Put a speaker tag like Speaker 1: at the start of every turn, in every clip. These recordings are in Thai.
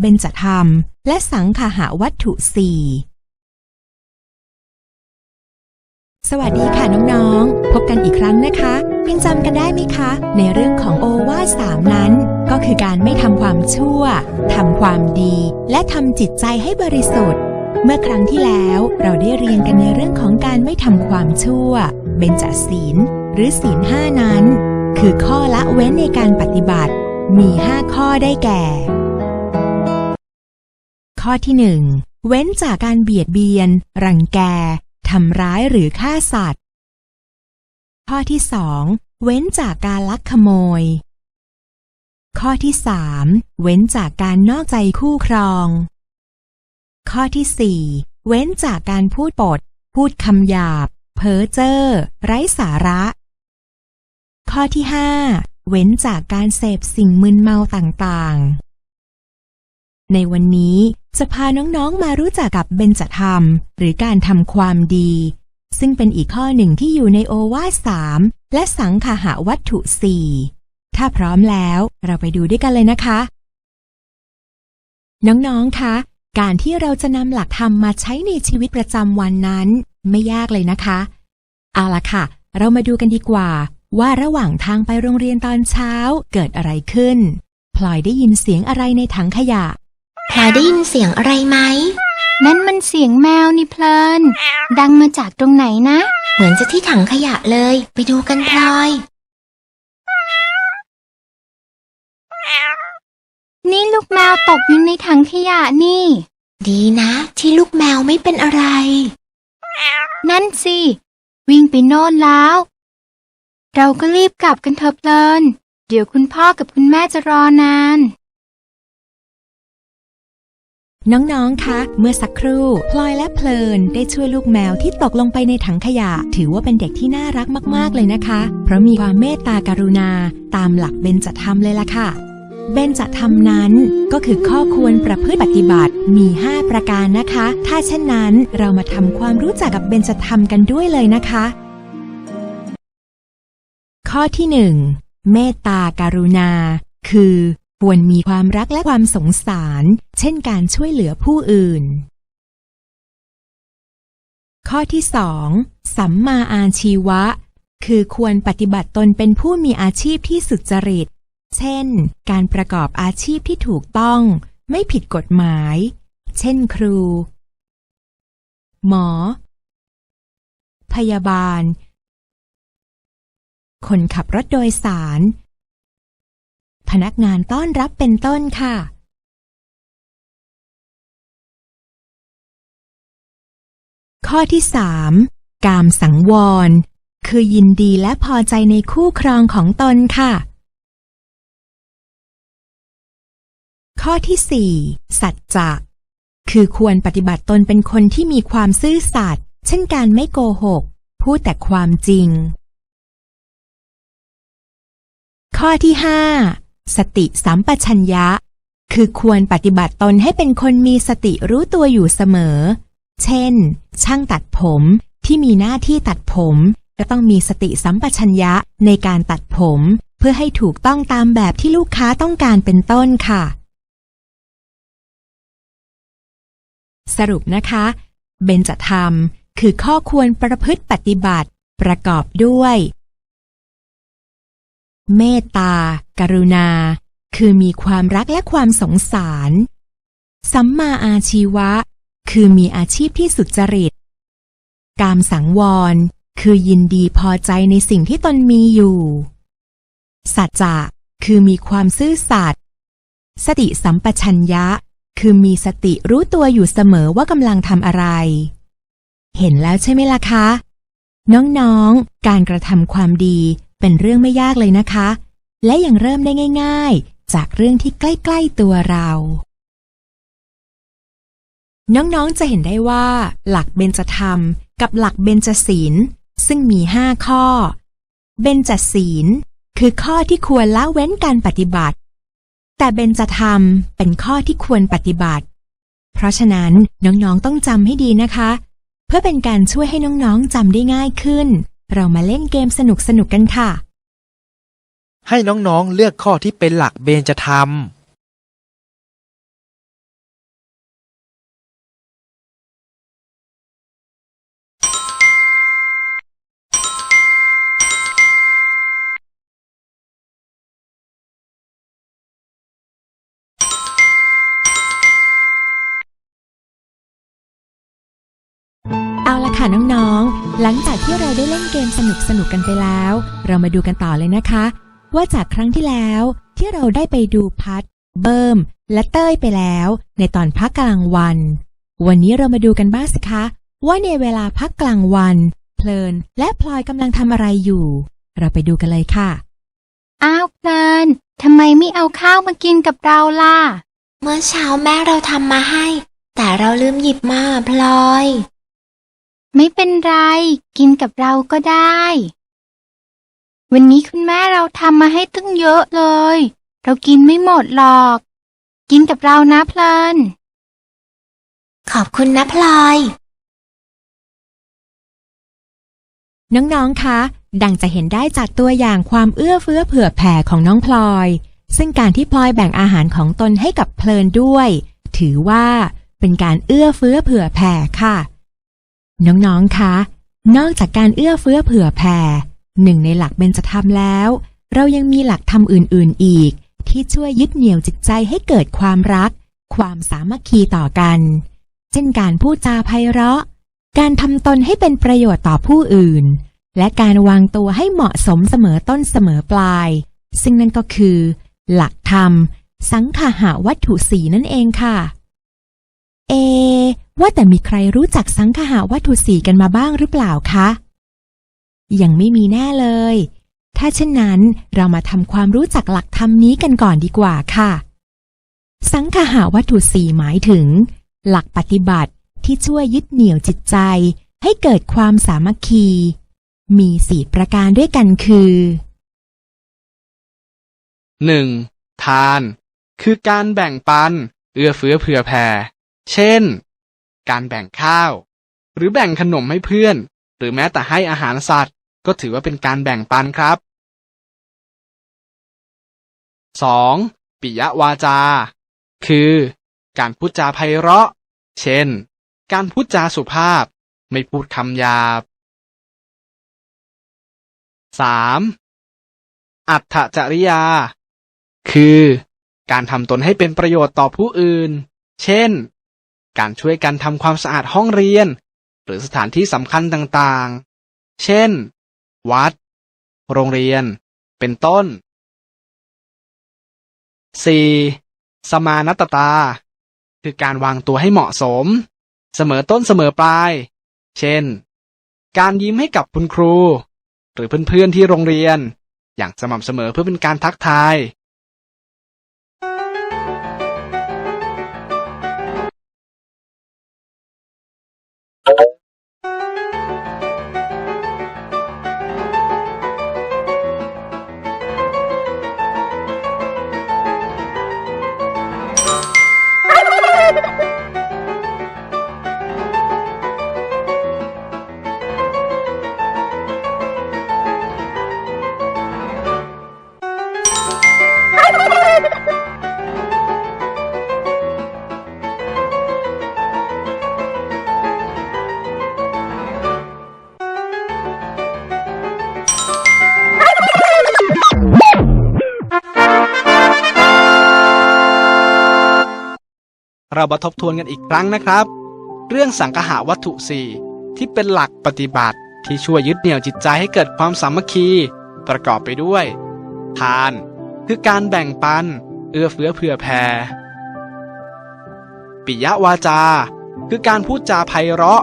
Speaker 1: เบญจธรรม และสังขาหาวัตถุสี่สวัสดีค่ะน้องๆ พบกันอีกครั้งนะคะยังจำกันได้ไหมคะ ในเรื่องของโอวาสามนั้น ก็คือการไม่ทำความชั่วทำความดี และทำจิตใจให้บริสุทธิ์ เมื่อครั้งที่แล้วเราได้เรียนกันในเรื่องของการไม่ทำความชั่ว เบญจศีล หรือศีลห้านั้น คือข้อละเว้นในการปฏิบัติ มีห้าข้อได้แก่ ข้อที่หนึ่งเว้นจากการเบียดเบียน รังแกทำร้ายหรือฆ่าสัตว์ ข้อที่สองเว้นจากการลักขโมย ข้อที่สามเว้นจากการนอกใจคู่ครอง ข้อที่สี่เว้นจากการพูดปด พูดคำหยาบ เพ้อเจ้อไร้สาระ ข้อที่ห้าเว้นจากการเสพสิ่งมึนเมาต่างๆ ในวันนี้จะพาน้องๆมารู้จักกับเบญจธรรม หรือการทำความดี ซึ่งเป็นอีกข้อหนึ่งที่อยู่ในโอวาทสามและสังขาหาวัตถุสี่ถ้าพร้อมแล้วเราไปดูด้วยกันเลยนะคะ น้องๆคะ การที่เราจะนำหลักธรรมมาใช้ในชีวิตประจำวันนั้น ไม่ยากเลยนะคะเอาล่ะค่ะ เรามาดูกันดีกว่า ว่าระหว่างทางไปโรงเรียนตอนเช้าเกิดอะไรขึ้นพลอยได้ยินเสียงอะไรในถังขยะ
Speaker 2: พลอยได้ยินเสียงอะไรไหม
Speaker 3: นั่นมันเสียงแมวนี่เพลิน ดังมาจากตรงไหนนะ
Speaker 2: เหมือนจะที่ถังขยะเลย ไปดูกันพลอย
Speaker 3: นี่ลูกแมวตกอยู่ในถังขยะนี่
Speaker 2: ดีนะ ที่ลูกแมวไม่เป็นอะไร
Speaker 3: นั่นสิ วิ่งไปโน่นแล้ว เราก็รีบกลับกันเถอะเพลิน เดี๋ยวคุณพ่อกับคุณแม่จะรอนาน
Speaker 1: น้องๆ คะ เมื่อสักครู่พลอยและเพลินได้ช่วยลูกแมวที่ตกลงไปในถังขยะ ถือว่าเป็นเด็กที่น่ารักมากๆเลยนะคะ เพราะมีความเมตตากรุณาตามหลักเบญจธรรมเลยล่ะค่ะ เบญจธรรมนั้นก็คือข้อควรประพฤติปฏิบัติมี 5 ประการนะคะ ถ้าเช่นนั้นเรามาทำความรู้จักกับเบญจธรรมกันด้วยเลยนะคะ ข้อที่หนึ่งเมตตาการุณา คือ ควรมีความรักและความสงสาร เช่นการช่วยเหลือผู้อื่น ข้อที่สองสัมมาอาชีวะ คือควรปฏิบัติตนเป็นผู้มีอาชีพที่สุจริต เช่น การประกอบอาชีพที่ถูกต้อง ไม่ผิดกฎหมาย เช่นครู หมอ พยาบาล คนขับรถโดยสาร นักงานต้อนรับเป็นต้นค่ะ ข้อที่สามกามสังวร คือยินดีและพอใจในคู่ครองของตนค่ะ ข้อที่สี่สัจจะคือควรปฏิบัติตนเป็นคนที่มีความซื่อสัตย์เช่นการไม่โกหก พูดแต่ความจริง ข้อที่ห้า สติสัมปชัญญะ คือควรปฏิบัติตนให้เป็นคนมีสติรู้ตัวอยู่เสมอ เช่น ช่างตัดผมที่มีหน้าที่ตัดผม ก็ต้องมีสติสัมปชัญญะในการตัดผม เพื่อให้ถูกต้องตามแบบที่ลูกค้าต้องการเป็นต้นค่ะ สรุปนะคะ เบญจธรรมคือข้อควรประพฤติปฏิบัติ ประกอบด้วย เมตตากรุณา คือมีความรักและความสงสาร สัมมาอาชีวะ คือมีอาชีพที่สุจริต กามสังวร คือยินดีพอใจในสิ่งที่ตนมีอยู่ สัจจะ คือมีความซื่อสัตย์ สติสัมปชัญญะ คือมีสติรู้ตัวอยู่เสมอว่ากำลังทำอะไร เห็นแล้วใช่ไหมล่ะคะ น้องๆ การกระทำความดี เป็นเรื่องไม่ยากเลยนะคะ และยังเริ่มได้ง่าย ๆ จากเรื่องที่ใกล้ๆตัวเรา น้องๆจะเห็นได้ว่า หลักเบญจธรรม กับหลักเบญจศีลซึ่งมีห้าข้อ เบญจศีลคือข้อที่ควรละเว้นการปฏิบัติ แต่เบญจธรรมเป็นข้อที่ควรปฏิบัติ เพราะฉะนั้นน้องๆต้องจำให้ดีนะคะ เพื่อเป็นการช่วยให้น้องๆจำได้ง่ายขึ้น เรามาเล่นเกมสนุกๆกันค่ะ
Speaker 4: ให้น้องๆเลือกข้อที่เป็นหลักเบนจะ
Speaker 1: ทำ ค่ะน้องๆ หลังจากที่เราได้เล่นเกมสนุกๆกันไปแล้ว เรามาดูกันต่อเลยนะคะ ว่าจากครั้งที่แล้วที่เราได้ไปดูพัด เบิ้มและเต้ยไปแล้ว ในตอนพักกลางวัน วันนี้เรามาดูกันบ้างสิคะ ว่าในเวลาพักกลางวัน เพลินและพลอยกำลังทำอะไรอยู่ เราไปดูกันเลยค่ะ
Speaker 3: อ้าวเพลินทำไมไม่เอาข้าวมากินกับเราล่ะ
Speaker 2: เมื่อเช้าแม่เราทำมาให้ แต่เราลืมหยิบมาพลอย
Speaker 3: ไม่เป็นไร กินกับเราก็ได้ วันนี้คุณแม่เราทำมาให้ตั้งเยอะเลย เรากินไม่หมดหรอก กินกับเรานะเพลิน
Speaker 2: ขอบคุณนะพลอย
Speaker 1: น้องๆ คะ ดังจะเห็นได้จากตัวอย่างความเอื้อเฟื้อเผื่อแผ่ของน้องพลอย ซึ่งการที่พลอยแบ่งอาหารของตนให้กับเพลินด้วย ถือว่าเป็นการเอื้อเฟื้อเผื่อแผ่ค่ะ น้องๆ คะ นอกจากการเอื้อเฟื้อเผื่อแผ่ หนึ่งในหลักเบญจธรรมแล้ว เรายังมีหลักธรรมอื่นๆ อีก ที่ช่วยยึดเหนี่ยวจิตใจให้เกิดความรัก ความสามัคคีต่อกัน เช่นการพูดจาไพเราะ การทำตนให้เป็นประโยชน์ต่อผู้อื่น และการวางตัวให้เหมาะสมเสมอต้นเสมอปลาย ซึ่งนั่นก็คือ หลักธรรม สังขาหาวัตถุสีนั่นเองค่ะ เอ ว่าแต่มีใครรู้จักสังขาหาวัตถุสีกันมาบ้างหรือเปล่าคะ ยังไม่มีแน่เลย ถ้าเช่นนั้นเรามาทำความรู้จักหลักธรรมนี้กันก่อนดีกว่าค่ะ สังขาหาวัตถุสีหมายถึง หลักปฏิบัติที่ช่วยยึดเหนี่ยวจิตใจ ให้เกิดความสามัคคี มีสี่ประการด้วยกันคือ
Speaker 4: 1. ทาน คือการแบ่งปัน เอื้อเฟื้อเผื่อแผ่ เช่น การแบ่งข้าว หรือแบ่งขนมให้เพื่อน หรือแม้แต่ให้อาหารสัตว์ ก็ถือว่าเป็นการแบ่งปันครับ 2. ปิยวาจา คือ การพูดจาไพเราะ เช่น การพูดจาสุภาพ ไม่พูดคำหยาบ 3. อัตถจริยา คือ การทำตนให้เป็นประโยชน์ต่อผู้อื่น เช่น การช่วยกันทำความสะอาดห้องเรียน หรือสถานที่สำคัญต่างๆ เช่น วัด โรงเรียน เป็นต้น 4. สมานตตา คือการวางตัวให้เหมาะสม เสมอต้นเสมอปลาย เช่น การยิ้มให้กับคุณครู หรือเพื่อนๆที่โรงเรียน อย่างสม่ำเสมอเพื่อเป็นการทักทาย เรามาทบทวนกันอีกครั้งนะครับ เรื่องสังคหาวัตถุสี่ที่เป็นหลักปฏิบัติที่ช่วยยึดเหนี่ยวจิตใจให้เกิดความสามัคคี ประกอบไปด้วย ทาน คือการแบ่งปัน เอื้อเฟื้อเผื่อแผ่ปิยวาจา คือการพูดจาไพเราะ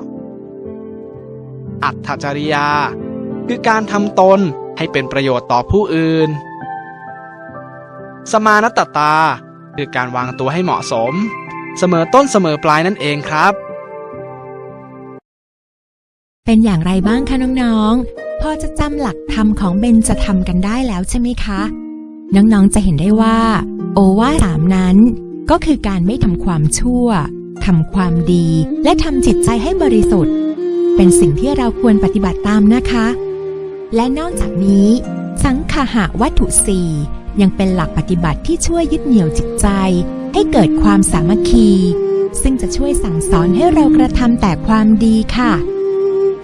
Speaker 4: อัตถจริยา คือการทำตนให้เป็นประโยชน์ต่อผู้อื่น สมานตตา คือการวางตัวให้เหมาะสม เสมอต้นเสมอปลายนั่นเองครับ
Speaker 1: เป็นอย่างไรบ้างคะน้องๆ พอจะจำหลักธรรมของเบนจะทำกันได้แล้วใช่ไหมคะ น้องๆจะเห็นได้ว่า โอวาสามนั้น ก็คือการไม่ทำความชั่วทำความดี และทำจิตใจให้บริสุทธิ์ เป็นสิ่งที่เราควรปฏิบัติตามนะคะ และนอกจากนี้ สังคหะวัตถุสี่ยังเป็นหลักปฏิบัติที่ช่วยยึดเหนี่ยวจิตใจ ให้เกิดความสามัคคี ซึ่งจะช่วยสั่งสอนให้เรากระทำแต่ความดีค่ะ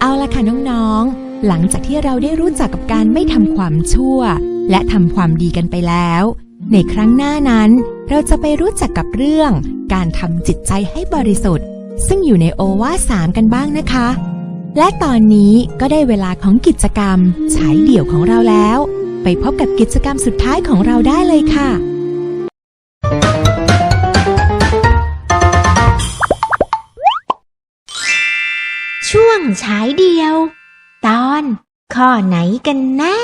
Speaker 1: เอาละค่ะน้องๆ หลังจากที่เราได้รู้จักกับการไม่ทำความชั่ว และทำความดีกันไปแล้ว ในครั้งหน้านั้น เราจะไปรู้จักกับเรื่อง การทำจิตใจให้บริสุทธิ์ ซึ่งอยู่ในโอวาสามกันบ้างนะคะ และตอนนี้ก็ได้เวลาของกิจกรรมฉายเดี่ยวของเราแล้ว ไปพบกับกิจกรรมสุดท้ายของเราได้เลยค่ะ
Speaker 2: ฉายเดียว ตอนข้อไหนกันแน่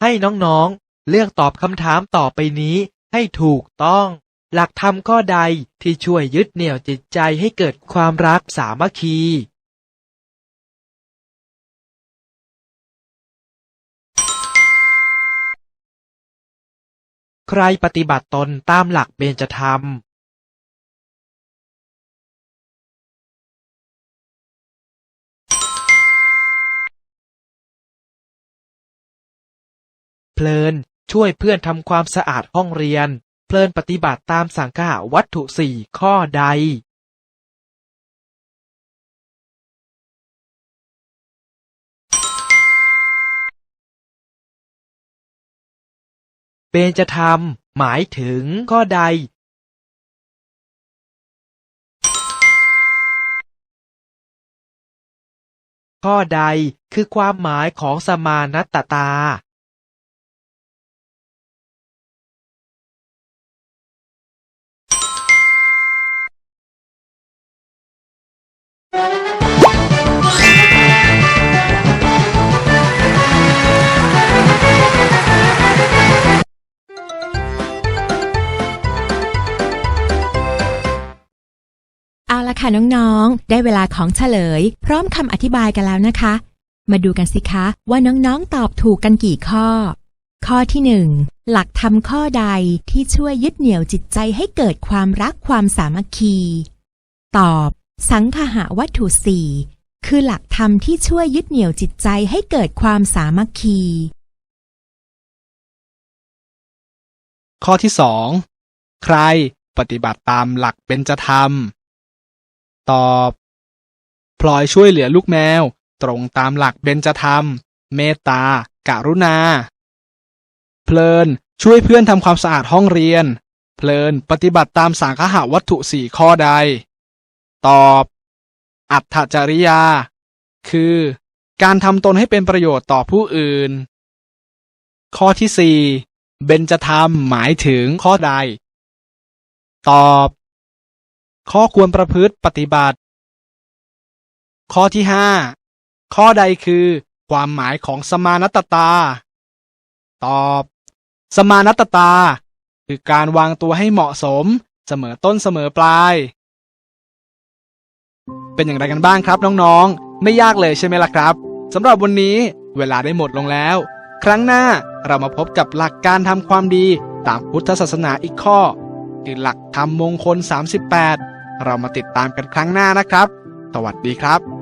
Speaker 5: ให้น้องๆ เลือกตอบคำถามต่อไปนี้ให้ถูกต้อง หลักธรรมข้อใดที่ช่วยยึดเหนี่ยวจิตใจให้เกิดความรักสามัคคี ใครปฏิบัติตนตามหลักเบญจธรรม ลิน ช่วยเพื่อนทำความสะอาดห้องเรียน เพลินปฏิบัติตามสังฆาวัตถุสี่ข้อใด เบญจธรรมหมายถึงข้อใดข้อใดคือความหมายของสมานัตตา
Speaker 1: เอาละค่ะน้องๆ ได้เวลาของเฉลย พร้อมคำอธิบายกันแล้วนะคะ มาดูกันสิคะว่าน้องๆ ตอบถูกกันกี่ข้อ ข้อที่หนึ่งหลักธรรมข้อใดที่ช่วยยึดเหนี่ยวจิตใจให้เกิดความรักความสามัคคี ตอบ สังคหาวัตถุสี่คือหลักธรรมที่ช่วยยึดเหนี่ยวจิตใจให้เกิดความสามัคคี
Speaker 4: ข้อที่สองใครปฏิบัติตามหลักเบญจธรรม ตอบพลอยช่วยเหลือลูกแมว ตรงตามหลักเบญจธรรม เมตตาการุณา เพลินช่วยเพื่อนทำความสะอาดห้องเรียน เพลินปฏิบัติตามสังคหาวัตถุสี่ข้อใด ตอบ อัตถจริยา คือ การทำตนให้เป็นประโยชน์ต่อผู้อื่น ข้อที่สี่เบญจธรรมหมายถึงข้อใด ตอบ ข้อควรประพฤติปฏิบัติ ข้อที่ห้าข้อใดคือ ความหมายของสมานัตตา ตอบ สมานัตตา คือการวางตัวให้เหมาะสม เสมอต้นเสมอปลาย เป็นอย่างไรกันบ้างครับน้องๆ ไม่ยากเลยใช่ไหมล่ะครับสำหรับวันนี้เวลาได้หมดลงแล้ว ครั้งหน้าเรามาพบกับหลักการทำความดีตามพุทธศาสนาอีกข้อคือหลักธรรมมงคล 38 เรามาติดตามกันครั้งหน้านะครับ สวัสดีครับ